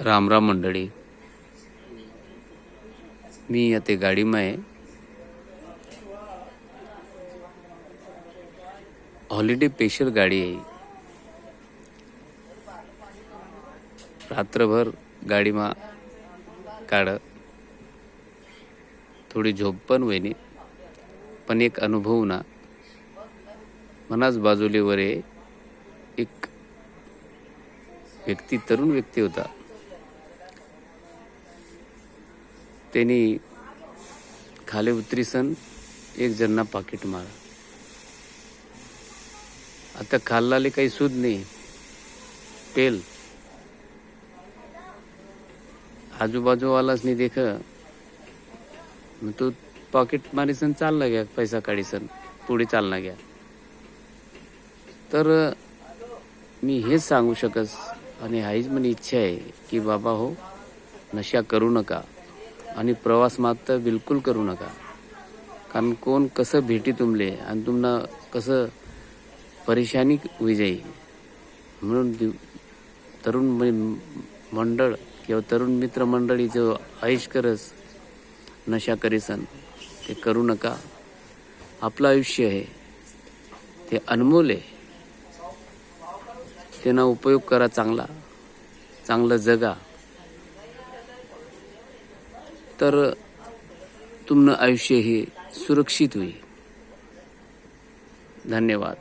राम राम मंडळी. मी आता गाडीमा आहे हॉलिडे स्पेशल गाडी आहे. रात्रभर गाडीमा काढ. थोडी झोप पण होईनी. पण एक अनुभव ना. मनाच बाजूलीवर आहे एक व्यक्ती तरुण व्यक्ती होता. त्यांनी खाली उतरीसन एक जणना पाकिट मारा आता खाल्लाले काही सूद नाही पेल आजूबाजूवालाच नाही देख मग तो पॉकेट मारीसन चालला घ्या पैसा काढीसन पुढे चालना घ्या तर मी हेच सांगू शकस आणि हाईच मला इच्छा आहे की बाबा हो नशा करू नका आणि प्रवास मात्र बिलकुल करू नका. कारण कोण कसं भेटी तुमले आणि तुम्हाला कसं परेशानी होई जाई म्हणून तरुण म- मंडळ किंवा तरुण मित्र मंडळी जो ऐश करस नशा करीसन ते करू नका. आपलं आयुष्य आहे. ते अनमोल आहे. त्यांना उपयोग करा चांगला. चांगलं जगा. तर तुमनं आयुष्य हे सुरक्षित होईल. धन्यवाद.